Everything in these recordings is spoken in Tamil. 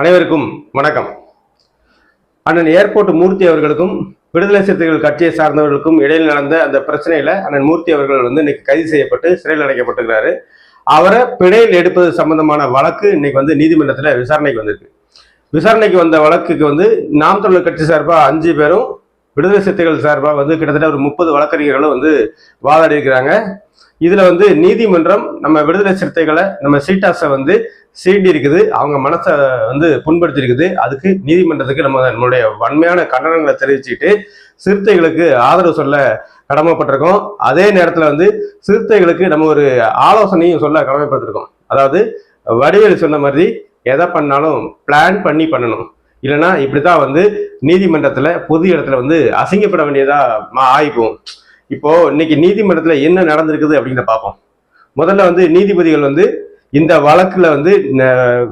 அனைவருக்கும் வணக்கம். அண்ணன் ஏர்போர்ட் மூர்த்தி அவர்களுக்கும் விடுதலை சிறுத்தைகள் கட்சியை சார்ந்தவர்களுக்கும் இடையில் நடந்த அந்த பிரச்சனையில அண்ணன் மூர்த்தி அவர்கள் வந்து இன்னைக்கு கைது செய்யப்பட்டு சிறையில் அடைக்கப்பட்டிருக்கிறாரு. அவரை பிணையில் எடுப்பது சம்பந்தமான வழக்கு இன்னைக்கு வந்து நீதிமன்றத்துல விசாரணைக்கு வந்திருக்கு. விசாரணைக்கு வந்த வழக்குக்கு வந்து நாம் தமிழர் கட்சி சார்பா அஞ்சு பேரும் விடுதலை சிறுத்தைகள் சார்பா வந்து கிட்டத்தட்ட ஒரு முப்பது வழக்கறிஞர்களும் வந்து வாதாடி இருக்கிறாங்க. இதுல வந்து நீதிமன்றம் நம்ம விடுதலை சிறுத்தைகளை நம்ம சீட்டாஸை வந்து சீண்டி இருக்குது. அவங்க மனசை வந்து புண்படுத்திருக்குது அதுக்கு நீதிமன்றத்துக்கு நம்ம நம்மளுடைய வன்மையான கண்டனங்களை தெரிவிச்சுட்டு சிறுத்தைகளுக்கு ஆதரவு சொல்ல கடமைப்பட்டிருக்கோம். அதே நேரத்தில் வந்து சிறுத்தைகளுக்கு நம்ம ஒரு ஆலோசனையும் சொல்ல கடமைப்பட்டிருக்கோம். அதாவது வடிவேல் சொன்ன மாதிரி எதை பண்ணாலும் பிளான் பண்ணி பண்ணணும். இல்லைன்னா இப்படிதான் வந்து நீதிமன்றத்தில் பொது இடத்துல வந்து அசிங்கப்பட வேண்டியதாக மா- ஆயிப்போம் இப்போது இன்னைக்கு நீதிமன்றத்தில் என்ன நடந்திருக்குது அப்படிங்கிறத பார்ப்போம். முதல்ல வந்து நீதிபதிகள் வந்து இந்த வழக்குல வந்து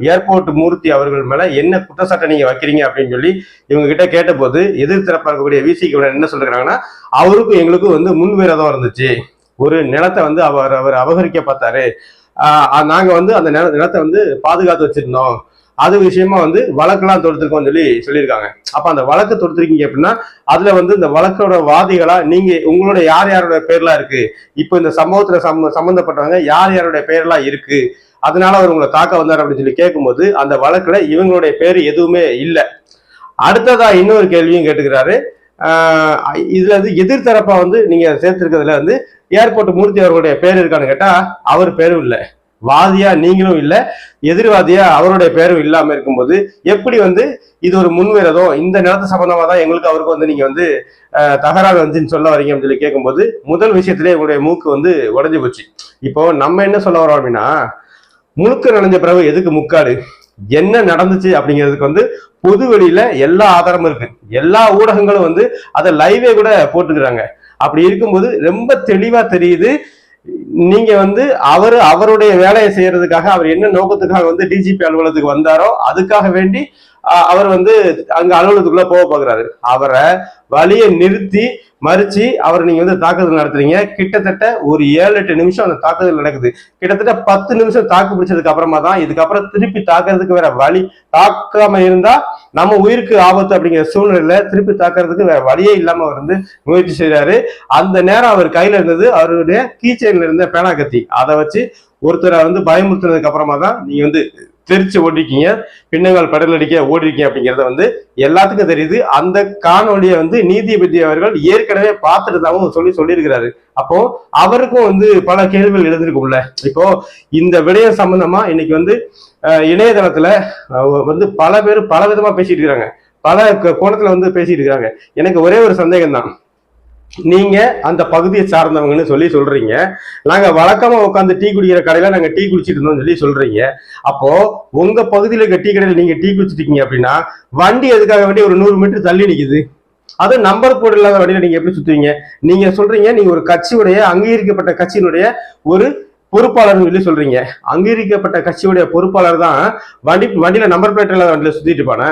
ஏர்போர்ட் மூர்த்தி அவர்கள் மேல என்ன குற்றச்சாட்டை நீங்க வைக்கிறீங்க அப்படின்னு சொல்லி இவங்க கிட்ட கேட்டபோது எதிர்த்தரப்பா இருக்கக்கூடிய விசிக்கு என்ன சொல்றாங்கன்னா அவருக்கும் எங்களுக்கும் வந்து முன்விரதம் இருந்துச்சு. ஒரு நிலத்தை வந்து அவர் அவர் அபகரிக்க பார்த்தாரு. ஆஹ் நாங்க வந்து அந்த நில நிலத்தை வந்து பாதுகாத்து வச்சிருந்தோம். அது விஷயமா வந்து வழக்கெல்லாம் தொடுத்திருக்கோம்னு சொல்லி சொல்லியிருக்காங்க. அப்ப அந்த வழக்கு தொடுத்திருக்கீங்க அப்படின்னா அதுல வந்து இந்த வழக்கோட வாதிகளா நீங்க உங்களோட யார் யாரோட பேர்லாம் இருக்கு? இப்போ இந்த சம்பவத்துல சம்ம சம்பந்தப்பட்டவங்க யார் யாருடைய பேர்லாம் இருக்கு? அதனால அவர் உங்களை தாக்க வந்தார் அப்படின்னு சொல்லி கேட்கும்போது அந்த வழக்குல இவங்களுடைய பேர் எதுவுமே இல்லை. அடுத்ததா இன்னொரு கேள்வியும் கேட்டுக்கிறாரு. இதுல வந்து எதிர்த்தரப்பா வந்து நீங்க சேர்த்திருக்கிறதுல வந்து ஏர்போர்ட் மூர்த்தி அவர்களுடைய பேர் இருக்கான்னு கேட்டா அவர் பேரும் இல்லை. வாதியா நீங்களும் இல்லை எதிர்வாதியா அவருடைய பேரும் இல்லாம இருக்கும்போது எப்படி வந்து இது ஒரு முன்விரதம் இந்த நிலத்து சம்பந்தமா தான் எங்களுக்கு அவருக்கு வந்து நீங்க வந்து தகராறு வந்துன்னு சொல்ல வரீங்க அப்படின்னு சொல்லி கேட்கும்போது முதல் விஷயத்திலே உங்களுடைய மூக்கு வந்து உடஞ்சி போச்சு. இப்போ நம்ம என்ன சொல்ல வரோம் அப்படின்னா முழுக்க நனைஞ்ச பிறகு எதுக்கு முக்காடு? என்ன நடந்துச்சு அப்படிங்கிறதுக்கு வந்து பொது வெளியில எல்லா ஆதாரமும் இருக்கு. எல்லா ஊடகங்களும் வந்து அதை லைவே கூட போட்டுக்கிறாங்க. அப்படி இருக்கும்போது ரொம்ப தெளிவா தெரியுது நீங்க வந்து அவர் அவருடைய வேலையை செய்யறதுக்காக அவர் என்ன நோக்கத்துக்காக வந்து டிஜிபி அலுவலகத்துக்கு வந்தாரோ அதுக்காக வேண்டி அவர் வந்து அங்க அலுவலகத்துக்குள்ள போக பாக்குறாரு அவரை வழியை நிறுத்தி மறிச்சு அவர் நீங்க வந்து தாக்குதல் நடத்துறீங்க. கிட்டத்தட்ட ஒரு ஏழு எட்டு நிமிஷம் அந்த தாக்குதல் நடக்குது. கிட்டத்தட்ட பத்து நிமிஷம் தாக்கு பிடிச்சதுக்கு அப்புறமா தான் இதுக்கப்புறம் திருப்பி தாக்குறதுக்கு வேற வழி தாக்காம இருந்தா நம்ம உயிருக்கு ஆபத்து அப்படிங்கிற சூழ்நிலையில திருப்பி தாக்குறதுக்கு வேற வழியே இல்லாம அவர் வந்து முயற்சி செய்யறாரு அந்த நேரம் அவர் கையில இருந்தது அவருடைய கீச்சைன்ல இருந்த பேனா கத்தி அதை வச்சு ஒருத்தரை வந்து பயமுறுத்தினதுக்கு அப்புறமா தான் நீங்க வந்து தெரிச்சு ஓடிருக்கீங்க பின்னங்கள் படல் அடிக்க ஓடிருக்கீங்க அப்படிங்கறத வந்து எல்லாத்துக்கும் தெரியுது. அந்த காணொலியை வந்து நீதிபதி அவர்கள் ஏற்கனவே பார்த்துருந்தாவும் சொல்லி சொல்லியிருக்கிறாரு. அப்போ அவருக்கும் வந்து பல கேள்விகள் எழுந்திருக்கும்ல. இப்போ இந்த விடயம் சம்பந்தமா இன்னைக்கு வந்து இணையதளத்துல வந்து பல பேர் பல விதமா பேசிட்டு இருக்கிறாங்க. பல க- கோணத்துல வந்து பேசிட்டு இருக்காங்க எனக்கு ஒரே ஒரு சந்தேகம் தான் நீங்க அந்த பகுதியை சார்ந்தவங்கன்னு சொல்லி சொல்றீங்க. நாங்க வழக்கமா உட்காந்து டீ குடிக்கிற கடையில நாங்க டீ குடிச்சிட்டு இருந்தோம்னு சொல்லி சொல்றீங்க. அப்போ உங்க பகுதியில் இருக்க டீ கடையில் நீங்க டீ குடிச்சிட்டு இருக்கீங்க அப்படின்னா வண்டி எதுக்காக வேண்டிய ஒரு நூறு மீட்டர் தள்ளி நிக்குது. அது நம்பர் போர்டு இல்லாத வண்டியில நீங்க எப்படி சுத்துவீங்க? நீங்க சொல்றீங்க நீங்க ஒரு கட்சியுடைய அங்கீகரிக்கப்பட்ட கட்சியினுடைய ஒரு பொறுப்பாளர்னு சொல்லி சொல்றீங்க. அங்கீகரிக்கப்பட்ட கட்சியுடைய பொறுப்பாளர் தான் வண்டி வண்டியில நம்பர் பிளேட் இல்லாத வண்டியில சுத்திட்டு இருப்பானே?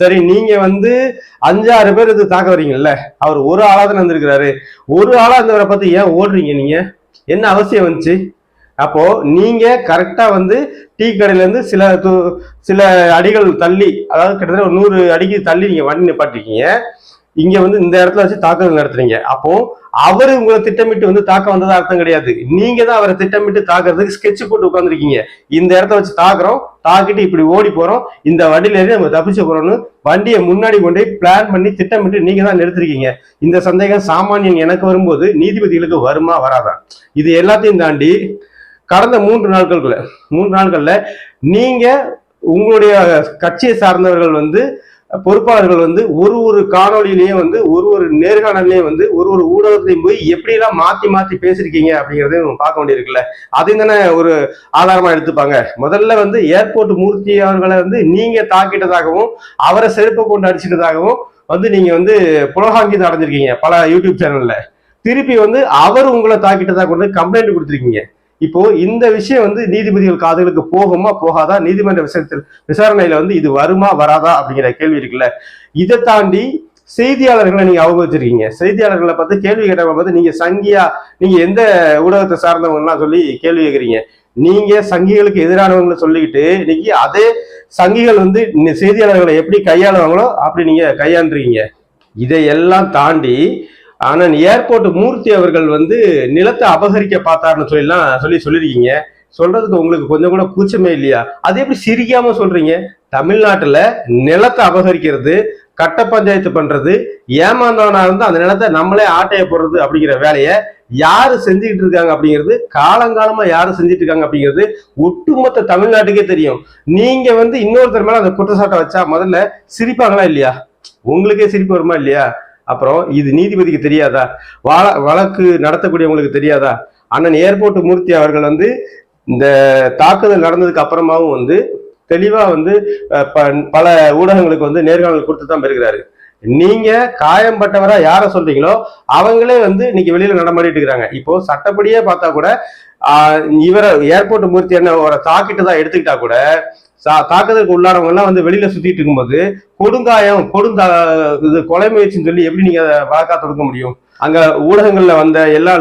சரி நீங்க வந்து அஞ்சாறு பேர் இது தாக்க வரீங்கல்ல அவர் ஒரு ஆளா தான் வந்திருக்கிறாரு ஒரு ஆளா இருந்தவரை பார்த்து ஏன் ஓடுறீங்க நீங்க? என்ன அவசியம் வந்துச்சு? அப்போ நீங்க கரெக்டா வந்து டீ கடையில இருந்து சில து- சில அடிகள் தள்ளி அதாவது கிட்டத்தட்ட ஒரு நூறு அடிக்கு தள்ளி நீங்க வண்டி நிப்பாட்டிருக்கீங்க. இங்க வந்து இந்த இடத்துல வச்சு தாக்குதல் நடத்துறீங்க. அப்போ அவரு உங்களை திட்டமிட்டு வந்து தாக்க வந்ததா அர்த்தம் கிடையாது. நீங்க தான் அவரை திட்டமிட்டு தாக்குறதுக்கு ஸ்கெட்ச் போட்டு உட்காந்துருக்கீங்க இந்த இடத்த வச்சு தாக்குறோம் தாக்கிட்டு இப்படி ஓடி போறோம். இந்த வண்டியில இருந்து நம்ம தப்பிச்சு போறோம்னு வண்டியை முன்னாடி கொண்டு போய் பிளான் பண்ணி திட்டமிட்டு நீங்க தான் நிறுத்திருக்கீங்க. இந்த சந்தேகம் சாமானியன் எனக்கு வரும்போது நீதிபதிகளுக்கு வருமா வராதா? இது எல்லாத்தையும் தாண்டி கடந்த மூன்று நாட்களுக்குள்ள மூன்று நாட்கள்ல நீங்க உங்களுடைய கட்சியை சார்ந்தவர்கள் வந்து பொறுப்பாளர்கள் வந்து ஒரு ஒரு காணொளியிலையும் வந்து ஒரு ஒரு நேர்காணலையும் வந்து ஒரு ஒரு ஊடகத்திலையும் போய் எப்படிலாம் மாத்தி மாத்தி பேசிருக்கீங்க அப்படிங்கறதையும் பார்க்க வேண்டியிருக்குல்ல. அதையும் தானே ஒரு ஆதாரமா எடுத்துப்பாங்க. முதல்ல வந்து ஏர்போர்ட் மூர்த்தி அவர்களை வந்து நீங்க தாக்கிட்டதாகவும் அவரை செருப்பை கொண்டு அடிச்சிட்டதாகவும் வந்து நீங்க வந்து புலகாங்கிதம் அடைஞ்சிருக்கீங்க பல யூடியூப் சேனல்ல. திருப்பி வந்து அவர் உங்களை தாக்கிட்டதா கொண்டு கம்ப்ளைண்ட் கொடுத்துருக்கீங்க. இப்போ இந்த விஷயம் வந்து நீதிபதிகள் காதுகளுக்கு போகுமா போகாதா? நீதிமன்ற விஷயத்தில் விசாரணையில வந்து இது வருமா வராதா? அப்படிங்கிற கேள்வி இருக்குல்ல. இதை தாண்டி செய்தியாளர்களை நீங்க அவமதிச்சிருக்கீங்க. செய்தியாளர்களை பார்த்து கேள்வி கேட்டவங்க பார்த்து நீங்க சங்கியா நீங்க எந்த ஊடகத்தை சார்ந்தவங்கலாம் சொல்லி கேள்வி கேட்குறீங்க. நீங்க சங்கிகளுக்கு எதிரானவங்களை சொல்லிக்கிட்டு இன்னைக்கு அதே சங்கிகள் வந்து செய்தியாளர்களை எப்படி கையாளுவாங்களோ அப்படி நீங்க கையாண்டுருக்கீங்க. இதையெல்லாம் தாண்டி ஆனால் ஏர்போர்ட் மூர்த்தி அவர்கள் வந்து நிலத்தை அபகரிக்க பார்த்தாருன்னு சொல்லிலாம் சொல்லி சொல்லியிருக்கீங்க. சொல்றதுக்கு உங்களுக்கு கொஞ்சம் கூட கூச்சமே இல்லையா? அது எப்படி சிரிக்காம சொல்றீங்க? தமிழ்நாட்டுல நிலத்தை அபகரிக்கிறது கட்ட பஞ்சாயத்து பண்றது ஏமாந்தவனா இருந்து அந்த நிலத்தை நம்மளே ஆட்டைய போடுறது அப்படிங்கிற வேலையை யாரு செஞ்சுக்கிட்டு இருக்காங்க அப்படிங்கிறது காலங்காலமா யாரு செஞ்சுட்டு இருக்காங்க அப்படிங்கிறது ஒட்டுமொத்த தமிழ்நாட்டுக்கே தெரியும். நீங்க வந்து இன்னொருத்தர் மேல அந்த குற்றச்சாட்டை வச்சா முதல்ல சிரிப்பாங்களா இல்லையா? உங்களுக்கே சிரிப்பு வருமா இல்லையா? அப்புறம் இது நீதிபதிக்கு தெரியாதா? வழக்கு நடத்தக்கூடியவங்களுக்கு தெரியாதா? அண்ணன் ஏர்போர்ட் மூர்த்தி அவர்கள் வந்து இந்த தாக்குதல் நடந்ததுக்கு அப்புறமாவும் வந்து தெளிவாக வந்து ப- பல ஊடகங்களுக்கு வந்து நேர்காணல் கொடுத்து தான் பெறுகிறாரு நீங்க காயம்பட்டவரா யார சொல்றீங்களோ அவங்களே வந்து இன்னைக்கு வெளியில நடமாடிட்டு இருக்கிறாங்க. இப்போ சட்டப்படியே பார்த்தா கூட இவரை ஏர்போர்ட் மூர்த்தி என்ன ஒரு தாக்கிட்டு தான் எடுத்துக்கிட்டா கூட தாக்குதலுக்கு உள்ளானவங்க எல்லாம் வந்து வெளியில சுத்திட்டு இருக்கும்போது கொடுங்காயம் கொடுந்தா இது கொலை முயற்சின்னு சொல்லி எப்படி நீங்க அதை வழக்கா தொடுக்க முடியும்? அங்க ஊடகங்கள்ல வந்த எல்லா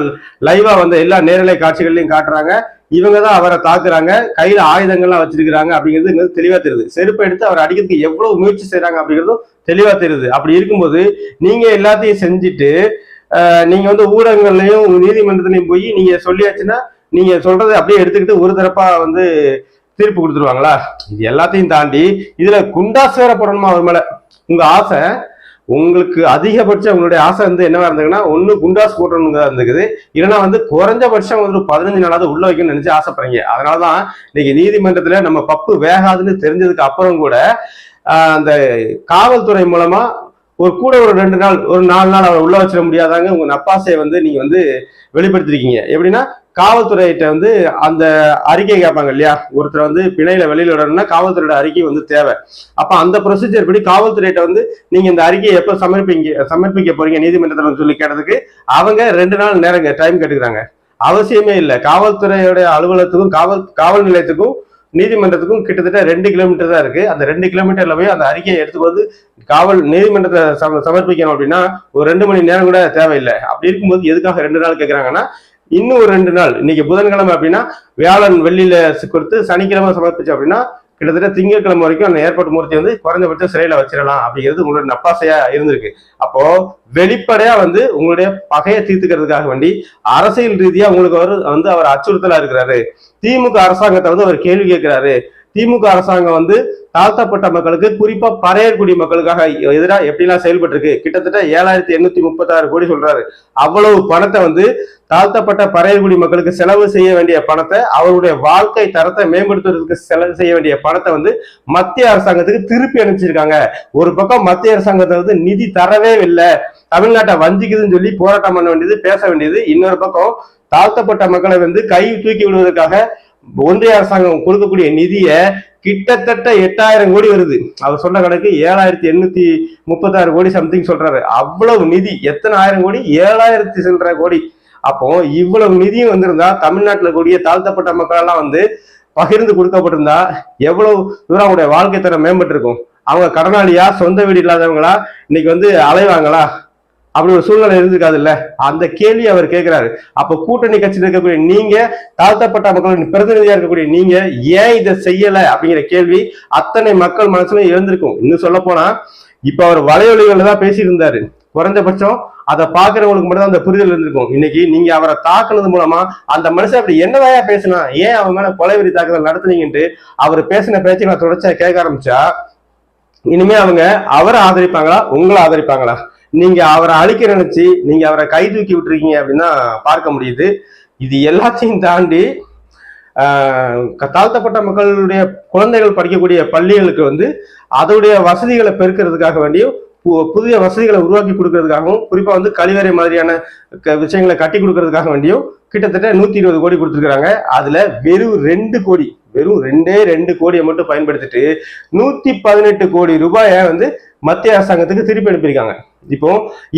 லைவா வந்த எல்லா நேரலை காட்சிகள்லையும் காட்டுறாங்க. இவங்க தான் அவரை தாக்குறாங்க. கையில ஆயுதங்கள்லாம் வச்சிருக்கிறாங்க அப்படிங்கிறது தெளிவா தெரியுது. செருப்பை எடுத்து அவர் அடிக்கிறதுக்கு எவ்வளவு முயற்சி செய்யறாங்க அப்படிங்கிறதும் தெளிவா தெரியுது. அப்படி இருக்கும்போது நீங்க எல்லாத்தையும் செஞ்சுட்டு நீங்க வந்து ஊடகங்கள்லயும் நீதிமன்றத்திலையும் போய் நீங்க சொல்லியாச்சுன்னா நீங்க சொல்றதை அப்படியே எடுத்துக்கிட்டு ஒரு தரப்பா வந்து தீர்ப்பு கொடுத்துருவாங்களா? இது எல்லாத்தையும் தாண்டி இதுல குண்டாஸ் வேற போடணுமா அவர் மேல? உங்க ஆசை உங்களுக்கு அதிகபட்சம் உங்களுடைய ஆசை வந்து என்னவா இருந்ததுன்னா ஒண்ணு குண்டாஸ் போட்டணுங்க இருந்துக்குது இல்லைன்னா வந்து குறைஞ்சபட்சம் வந்து ஒரு பதினஞ்சு நாளாவது உள்ள வைக்கணும்னு நினைச்சு ஆசைப்படுறீங்க. அதனாலதான் இன்னைக்கு நீதிமன்றத்துல நம்ம பப்பு வேகாதுன்னு தெரிஞ்சதுக்கு அப்புறம் கூட அந்த காவல்துறை மூலமா ஒரு கூட ஒரு ரெண்டு நாள் ஒரு நாலு நாள் அவரை உள்ள வச்சிட முடியாதாங்க உங்க நப்பாசையை வந்து நீங்க வந்து வெளிப்படுத்திருக்கீங்க. எப்படின்னா காவல்துறையிட்ட வந்து அந்த அறிக்கை கேட்பாங்க இல்லையா? ஒருத்தர் வந்து பிணையில வெளியில விடணும்னா காவல்துறையோட அறிக்கை வந்து தேவை. அப்ப அந்த ப்ரொசீஜர் படி காவல்துறையிட்ட வந்து நீங்க இந்த அறிக்கையை எப்ப சமர்ப்பிங்க சமர்ப்பிக்க போறீங்க நீதிமன்றத்தில் சொல்லி கேட்டதுக்கு அவங்க ரெண்டு நாள் நேரங்க டைம் கேட்டுக்கிறாங்க. அவசியமே இல்லை. காவல்துறையோடைய அலுவலகத்துக்கும் காவல் காவல் நிலையத்துக்கும் நீதிமன்றத்துக்கும் கிட்டத்தட்ட ரெண்டு கிலோமீட்டர் தான் இருக்கு. அந்த ரெண்டு கிலோமீட்டர்ல போய் அந்த அறிக்கையை எடுத்து வந்து காவல் நீதிமன்றத்தை சம- சமர்ப்பிக்கணும் அப்படின்னா ஒரு ரெண்டு மணி நேரம் கூட தேவையில்லை. அப்படி இருக்கும்போது எதுக்காக ரெண்டு நாள் கேட்கறாங்கன்னா இன்னும் ஒரு ரெண்டு நாள். இன்னைக்கு புதன்கிழமை அப்படின்னா வியாழன் வெள்ளியில கொடுத்து சனிக்கிழமை சமர்ப்பிச்சு அப்படின்னா கிட்டத்தட்ட திங்கட்கிழமை வரைக்கும் அந்த ஏர்போர்ட் மூர்த்தி வந்து குறைஞ்சபட்சம் சிறையில வச்சிடலாம் அப்படிங்கிறது உங்களோட நப்பாசையா இருந்திருக்கு. அப்போ வெளிப்படையா வந்து உங்களுடைய பகையை தீர்த்துக்கிறதுக்காக வேண்டி அரசியல் ரீதியா உங்களுக்கு அவர் வந்து அவர் அச்சுறுத்தலா இருக்கிறாரு. திமுக அரசாங்கத்தை வந்து அவர் கேள்வி கேட்கிறாரு. திமுக அரசாங்கம் வந்து தாழ்த்தப்பட்ட மக்களுக்கு குறிப்பா பறையர்குடி மக்களுக்காக எதிராக எப்படிலாம் செயல்பட்டு இருக்கு கிட்டத்தட்ட ஏழாயிரத்தி எண்ணூத்தி முப்பத்தாறு கோடி சொல்றாரு. அவ்வளவு பணத்தை வந்து தாழ்த்தப்பட்ட பறையர்குடி மக்களுக்கு செலவு செய்ய வேண்டிய பணத்தை அவருடைய வாழ்க்கை தரத்தை மேம்படுத்துவதற்கு செலவு செய்ய வேண்டிய பணத்தை வந்து மத்திய அரசாங்கத்துக்கு திருப்பி அனுப்பிச்சிருக்காங்க. ஒரு பக்கம் மத்திய அரசாங்கத்தை வந்து நிதி தரவே இல்லை. தமிழ்நாட்டை வஞ்சிக்குதுன்னு சொல்லி போராட்டம் பண்ண வேண்டியது பேச வேண்டியது. இன்னொரு பக்கம் தாழ்த்தப்பட்ட மக்களை வந்து கை தூக்கி விடுவதற்காக ஒன்றிய அரசாங்கம் கொடுக்கக்கூடிய நிதியை கிட்டத்தட்ட எட்டாயிரம் கோடி வருது. அவர் சொன்ன கணக்கு ஏழாயிரத்தி எண்ணூத்தி முப்பத்தாறு கோடி சம்திங் சொல்றாரு. அவ்வளவு நிதி எத்தனை ஆயிரம் கோடி? ஏழாயிரத்தி சென்ற கோடி. அப்போ இவ்வளவு நிதியும் வந்திருந்தா தமிழ்நாட்டில் கூடிய தாழ்த்தப்பட்ட மக்கள் எல்லாம் வந்து பகிர்ந்து கொடுக்கப்பட்டிருந்தா எவ்வளவு தூரம் அவங்களுடைய வாழ்க்கை தரம் மேம்பட்டு இருக்கும் அவங்க கடனாளியா சொந்த வீடு இல்லாதவங்களா? இன்னைக்கு வந்து அலைவாங்களா? அப்படி ஒரு சூழ்நிலை இருந்திருக்காதுல்ல? அந்த கேள்வி அவர் கேட்கிறாரு. அப்ப கூட்டணி கட்சியில் இருக்கக்கூடிய நீங்க தாழ்த்தப்பட்ட மக்களின் பிரதிநிதியா இருக்கக்கூடிய நீங்க ஏன் இதை செய்யல அப்படிங்கிற கேள்வி அத்தனை மக்கள் மனசுல எழுந்திருக்கும். இன்னும் சொல்ல போனா இப்ப அவர் வலையொலிகள்ல தான் பேசிட்டு குறைஞ்சபட்சம் அதை பாக்குறவங்களுக்கு மட்டும் அந்த புரிதல் இருந்திருக்கும். இன்னைக்கு நீங்க அவரை தாக்குனது மூலமா அந்த மனுஷன் அப்படி என்னதாயா பேசினா? ஏன் அவன் மேல கொலைவெறி தாக்குதல் நடத்துனீங்கன்ட்டு அவர் பேசின பேச்சுகளை தொடர்ச்சியா கேட்க ஆரம்பிச்சா இனிமே அவங்க அவரை ஆதரிப்பாங்களா? உங்களை ஆதரிப்பாங்களா? நீங்க அவரை அழிக்க நினைச்சு நீங்க அவரை கை தூக்கி விட்டுருக்கீங்க அப்படின்னா பார்க்க முடியுது. இது எல்லாத்தையும் தாண்டி க- தாழ்த்தப்பட்ட மக்களுடைய குழந்தைகள் படிக்கக்கூடிய பள்ளிகளுக்கு வந்து அதோடைய வசதிகளை பெருக்கிறதுக்காக வேண்டியும் பு- புதிய வசதிகளை உருவாக்கி கொடுக்கறதுக்காகவும் குறிப்பா வந்து கழிவறை மாதிரியான க- விஷயங்களை கட்டி கொடுக்கறதுக்காக வேண்டியும் கிட்டத்தட்ட நூத்தி இருபது கோடி கொடுத்துருக்காங்க அதுல வெறும் ரெண்டு கோடி வெறும் ரெண்டே ரெண்டு கோடியை மட்டும் பயன்படுத்திட்டு நூத்தி பதினெட்டு கோடி ரூபாயை வந்து மத்திய அரசாங்கத்துக்கு திருப்பி அனுப்பியிருக்காங்க. இப்போ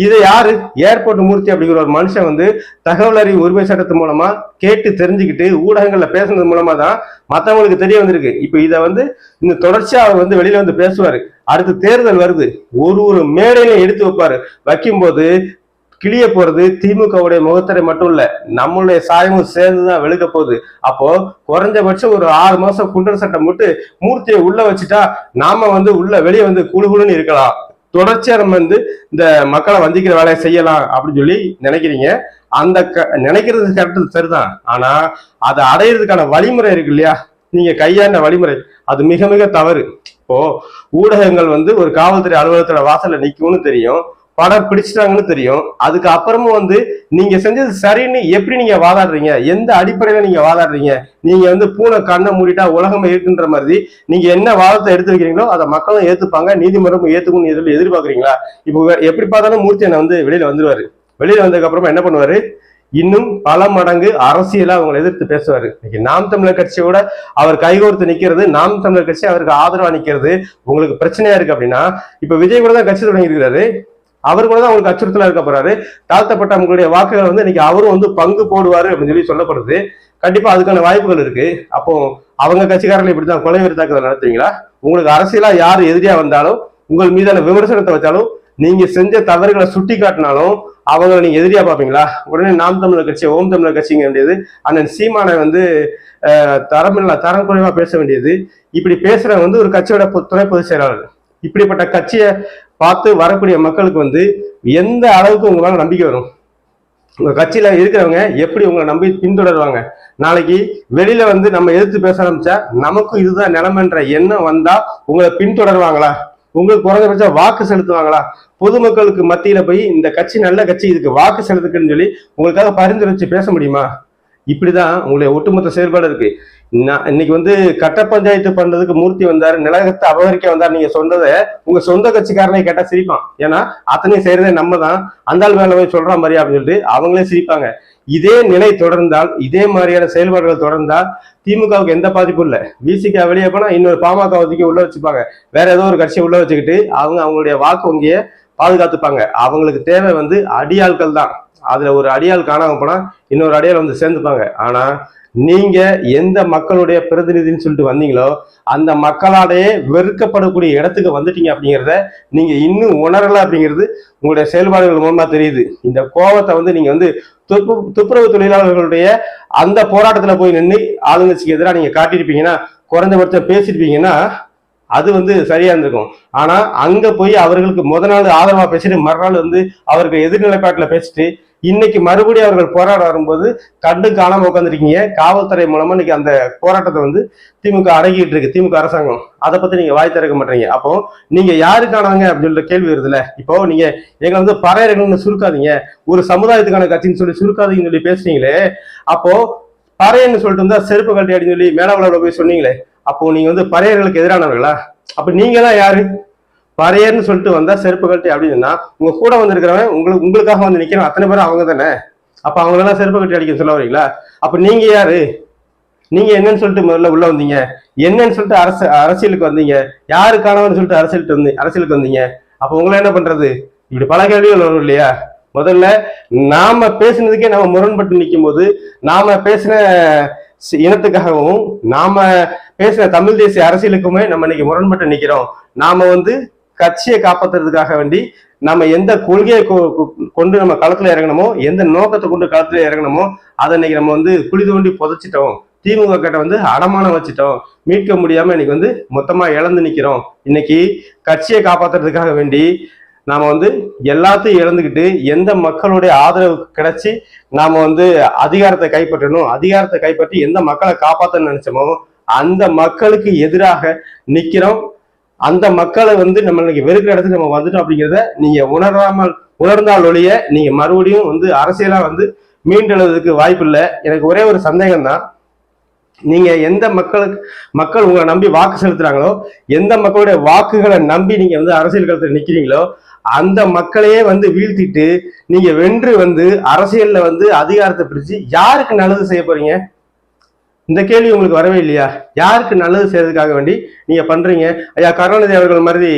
இதை யாரு? ஏர்போர்ட் மூர்த்தி அப்படிங்கிற ஒரு மனுஷன் வந்து தகவல் அறிவு உரிமை சட்டத்து மூலமா கேட்டு தெரிஞ்சுக்கிட்டு ஊடகங்கள்ல பேசுனது மூலமா தான் மத்தவங்களுக்கு தெரிய வந்திருக்கு. இப்போ இதை வந்து இந்த தொடர்ச்சியா அவர் வந்து வெளியில வந்து பேசுவாரு. அடுத்து தேர்தல் வருது. ஒரு ஒரு மேடையிலையும் எடுத்து வைப்பாரு. வைக்கும்போது கிளிய போறது திமுகவுடைய முகத்தரை மட்டும் இல்ல நம்மளுடைய சாயமும் சேர்ந்துதான் வெளுக்க போகுது. அப்போ குறைஞ்சபட்சம் ஒரு ஆறு மாசம் குண்டர் சட்டம் போட்டு மூர்த்தியை உள்ள வச்சுட்டா நாம வந்து உள்ள வெளியே வந்து குழுகுழுன்னு இருக்கலாம். தொடர்ச்சியாக நம்ம வந்து இந்த மக்களை வந்திக்கிற வேலையை செய்யலாம் அப்படின்னு சொல்லி நினைக்கிறீங்க. அந்த க- நினைக்கிறது கரெக்ட் சரிதான். ஆனால் அதை அடையிறதுக்கான வழிமுறை இருக்கு இல்லையா? நீங்க கையாண்ட வழிமுறை. அது மிக மிக தவறு. இப்போ ஊடகங்கள் வந்து ஒரு காவல்துறை அலுவலகத்தோட வாசல்ல நிற்கும்னு தெரியும். படம் பிடிச்சிட்டாங்கன்னு தெரியும். அதுக்கு அப்புறமும் வந்து நீங்க செஞ்சது சரின்னு எப்படி நீங்க வாதாடுறீங்க? எந்த அடிப்படையில நீங்க வாதாடுறீங்க? நீங்க வந்து பூனை கண்ணை மூடிட்டா உலகம் இருக்குன்ற மாதிரி நீங்க என்ன வாதத்தை எடுத்து வைக்கிறீங்களோ அதை மக்களும் ஏத்துப்பாங்க நீதிமன்றம் ஏத்துக்கும்னு எதிர்ப்பு எதிர்பார்க்கறீங்களா? இப்போ எப்படி பார்த்தாலும் மூர்த்தி என்ன வந்து வெளியில வந்துருவாரு. வெளியில வந்ததுக்கு அப்புறமா என்ன பண்ணுவாரு? இன்னும் பல மடங்கு அரசியலா அவங்களை எதிர்த்து பேசுவாரு. இன்னைக்கு நாம் தமிழர் கட்சியோட அவர் கைகோர்த்து நிக்கிறது நாம் தமிழர் கட்சி அவருக்கு ஆதரவா நிக்கிறது உங்களுக்கு பிரச்சனையா இருக்கு அப்படின்னா இப்ப விஜய் கூட தான் கட்சி தொடங்கி இருக்கிறாரு அவர் கூட தான் அவங்களுக்கு அச்சுறுத்தலா இருக்க போறாரு. தாழ்த்தப்பட்ட அவங்களுடைய வாக்குகள் வந்து இன்னைக்கு அவரும் வந்து பங்கு போடுவாரு அப்படின்னு சொல்லி சொல்லப்படுது. கண்டிப்பா அதுக்கான வாய்ப்புகள் இருக்கு. அப்போ அவங்க கட்சிக்காரர்கள் இப்படிதான் கொலை வெறி தாக்குதல் நடத்துவீங்களா உங்களுக்கு அரசியலா யார் எதிரியா வந்தாலும் உங்கள் மீதான விமர்சனத்தை வச்சாலும் நீங்க செஞ்ச தவறுகளை சுட்டி காட்டினாலும் அவங்களை நீங்க எதிரியா பார்ப்பீங்களா? உடனே நாம் தமிழர் கட்சி ஓம் தமிழர் கட்சிங்க வேண்டியது. அண்ணன் சீமானை வந்து தரம் தரமில்ல தரம் குறைவா பேச வேண்டியது. இப்படி பேசுறவங்க வந்து ஒரு கட்சியோட பொ- துணை பொதுச் செயலாளர். இப்படிப்பட்ட கட்சியை பார்த்து வரக்கூடிய மக்களுக்கு வந்து எந்த அளவுக்கு உங்களால் நம்பிக்கை வரும்? உங்க கட்சியில இருக்கிறவங்க எப்படி உங்களை நம்பி பின்தொடருவாங்க? நாளைக்கு வெளியில வந்து நம்ம எதிர்த்து பேச ஆரம்பிச்சா நமக்கும் இதுதான் நிலைமைன்ற எண்ணம் வந்தா உங்களை பின்தொடருவாங்களா? உங்களுக்கு குறைஞ்சபட்ச வாக்கு செலுத்துவாங்களா? பொதுமக்களுக்கு மத்தியில போய் இந்த கட்சி நல்ல கட்சி இதுக்கு வாக்கு செலுத்துக்குன்னு சொல்லி உங்களுக்காக பரிந்துரைச்சு பேச முடியுமா? இப்படிதான் உங்களுடைய ஒட்டுமொத்த செயல்பாடு இருக்கு. நான் இன்னைக்கு வந்து கட்ட பஞ்சாயத்து பண்றதுக்கு மூர்த்தி வந்தார் நிலகத்தை அபகரிக்க வந்தார் நீங்க சொன்னதை உங்க சொந்த கட்சிக்காரனை கேட்டா சிரிப்பான். ஏன்னா அத்தனையும் செய்யறதே நம்ம தான் அந்த ஆள் மேல போய் சொல்ற மாதிரி அப்படின்னு சொல்லிட்டு அவங்களே சிரிப்பாங்க. இதே நிலை தொடர்ந்தால் இதே மாதிரியான செயல்பாடுகள் தொடர்ந்தால் திமுகவுக்கு எந்த பாதிப்பும் இல்லை. விசிகா வெளியே போனா இன்னொரு பாமக ஒதுக்கி உள்ள வச்சுப்பாங்க. வேற ஏதோ ஒரு கட்சியை உள்ள வச்சுக்கிட்டு அவங்க அவங்களுடைய வாக்கு வங்கியை பாதுகாத்துப்பாங்க. அவங்களுக்கு தேவை வந்து அடியாட்கள் தான் அதில் ஒரு அடியாள் காணாம போனால் இன்னொரு அடியால் வந்து சேர்ந்துப்பாங்க. ஆனால் நீங்கள் எந்த மக்களுடைய பிரதிநிதின்னு சொல்லிட்டு வந்தீங்களோ அந்த மக்களாலேயே வெறுக்கப்படக்கூடிய இடத்துக்கு வந்துட்டீங்க அப்படிங்கிறத நீங்கள் இன்னும் உணரலை அப்படிங்கிறது உங்களுடைய செயல்பாடுகள் மூலமாக தெரியுது. இந்த கோபத்தை வந்து நீங்கள் வந்து துப்பு துப்புரவு தொழிலாளர்களுடைய அந்த போராட்டத்தில் போய் நின்று ஆளுங்கட்சிக்கு எதிராக நீங்கள் காட்டியிருப்பீங்கன்னா குறைந்தபட்சம் பேசியிருப்பீங்கன்னா அது வந்து சரியா இருந்திருக்கும். ஆனா அங்க போய் அவர்களுக்கு முத நாள் ஆதரவா பேசிட்டு மறுநாள் வந்து அவருக்கு எதிர்நிலைப்பாட்டுல பேசிட்டு இன்னைக்கு மறுபடியும் அவர்கள் போராட வரும்போது கண்டு காணாம உட்காந்துருக்கீங்க காவல்துறை மூலமா இன்னைக்கு அந்த போராட்டத்தை வந்து திமுக அடங்கிட்டு இருக்கு. திமுக அரசாங்கம். அதை பத்தி நீங்க வாய் திறக்க மாட்டீங்க. அப்போ நீங்க யாருக்கானவங்க அப்படின்னு கேள்வி வருதுல்ல. இப்போ நீங்க எங்களை வந்து பறையர்கள்னு சுருக்காதீங்க. ஒரு சமுதாயத்துக்கான கட்சின்னு சொல்லி சுருக்காதீங்கன்னு சொல்லி பேசுறீங்களே அப்போ பறையன்னு சொல்லிட்டு இருந்தா செருப்பு கட்டி அப்படின்னு சொல்லி மேலாவளவுல போய் சொன்னீங்களே அப்போ நீங்க வந்து பறையர்களுக்கு எதிரானவர்களா? அப்ப நீங்க தான் யாரு? பறையர்னு சொல்லிட்டு வந்தா செருப்பு கழட்டி அப்படின்னா உங்க கூட வந்திருக்கிறவன் உங்களுக்கு உங்களுக்காக வந்து நிக்கிறவன் அத்தனை பேரும் அவங்க தானே? அப்ப அவங்களெல்லாம் செருப்பு கட்டி அடிக்க சொல்ல வரீங்களா? அப்ப நீங்க யாரு? நீங்க என்னன்னு சொல்லிட்டு முதல்ல உள்ள வந்தீங்க. என்னன்னு சொல்லிட்டு அரசு அரசியலுக்கு வந்தீங்க. யாருக்கானவன்னு சொல்லிட்டு அரசியலுக்கு வந்து அரசியலுக்கு வந்தீங்க? அப்ப உங்களை என்ன பண்றது? இப்படி பல கேள்விகள் வரும் இல்லையா? முதல்ல நாம பேசினதுக்கே நம்ம முரண்பட்டு நிற்கும் போது நாம பேசின சி- இனத்துக்காகவும் நாம பேசின தமிழ் தேசிய அரசியலுக்குமே நம்ம இன்னைக்கு முரண்பட்டு நிக்கிறோம். நாம வந்து கட்சியை காப்பாத்துறதுக்காக வேண்டி நம்ம எந்த கொள்கையை கொ- கொண்டு நம்ம களத்துல இறங்கணுமோ எந்த நோக்கத்தை கொண்டு களத்துல இறங்கணுமோ அதை இன்னைக்கு நம்ம வந்து குழி தோண்டி புதைச்சிட்டோம். திமுக கிட்ட வந்து அடமானம் வச்சுட்டோம். மீட்க முடியாம இன்னைக்கு வந்து மொத்தமா இழந்து நிக்கிறோம். இன்னைக்கு கட்சியை காப்பாத்துறதுக்காக வேண்டி நாம வந்து எல்லாத்தையும் இழந்துக்கிட்டு எந்த மக்களுடைய ஆதரவு கிடைச்சி நாம வந்து அதிகாரத்தை கைப்பற்றணும் அதிகாரத்தை கைப்பற்றி எந்த மக்களை காப்பாற்றணும்னு நினைச்சோமோ அந்த மக்களுக்கு எதிராக நிக்கிறோம். அந்த மக்களை வந்து நம்ம வெறுக்கிற இடத்துக்கு நம்ம வந்துட்டோம் அப்படிங்கிறத நீங்க உணராமல் உணர்ந்தால் ஒழிய நீங்க மறுபடியும் வந்து அரசியலா வந்து மீண்டெழுவதற்கு வாய்ப்பு இல்லை எனக்கு ஒரே ஒரு சந்தேகம் தான் நீங்க எந்த மக்களுக்கு மக்கள் உங்களை நம்பி வாக்கு செலுத்துறாங்களோ எந்த மக்களுடைய வாக்குகளை நம்பி நீங்க வந்து அரசியல் களத்தில் நிக்கிறீங்களோ அந்த மக்களையே வந்து வீழ்த்திட்டு நீங்க வென்று வந்து அரசியல்ல வந்து அதிகாரத்தை பிடிச்சு யாருக்கு நல்லது செய்ய போறீங்க? இந்த கேள்வி உங்களுக்கு வரவே இல்லையா? யாருக்கு நல்லது செய்யறதுக்காக வேண்டி நீங்க பண்றீங்க? ஐயா கருணாநிதி அவர்கள் மாதிரி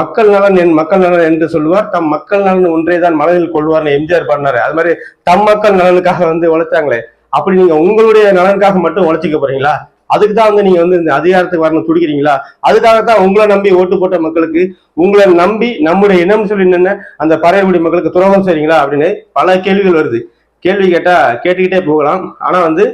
மக்கள் நலன் என் மக்கள் நலன் என்று சொல்லுவார். தம் மக்கள் நலன் ஒன்றே தான் மனதில் கொள்வார்னு எம்ஜிஆர் பண்ணாரு. அது மாதிரி தம் மக்கள் நலனுக்காக வந்து உழைச்சாங்களே. அப்படி நீங்க உங்களுடைய நலனுக்காக மட்டும் உழைச்சிக்க போறீங்களா? அதுக்கு தான் வந்து நீங்க வந்து இந்த அதிகாரத்துக்கு வரணும் துடிக்கிறீங்களா? அதுக்காக தான் உங்களை நம்பி ஓட்டு போட்ட மக்களுக்கு உங்களை நம்பி நம்முடைய இனம் சொல்லி நின்று அந்த பறையர்குடி மக்களுக்கு துரோகம் செய்றீங்களா அப்படின்னு பல கேள்விகள் வருது. கேள்வி கேட்டா கேட்டுக்கிட்டே போகலாம். ஆனா வந்து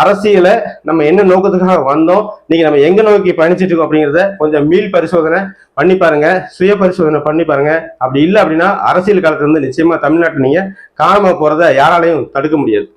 அரசியலை நம்ம என்ன நோக்கத்துக்காக வந்தோம் நீங்க நம்ம எங்க நோக்கி பயணிச்சிட்டு இருக்கோம் அப்படிங்கிறத கொஞ்சம் மீள் பரிசோதனை பண்ணி பாருங்க சுய பரிசோதனை பண்ணி பாருங்க. அப்படி இல்லை அப்படின்னா அரசியல் காலத்துல இருந்து நிச்சயமா தமிழ்நாட்டை நீங்க காணாம போறத யாராலையும் தடுக்க முடியாது.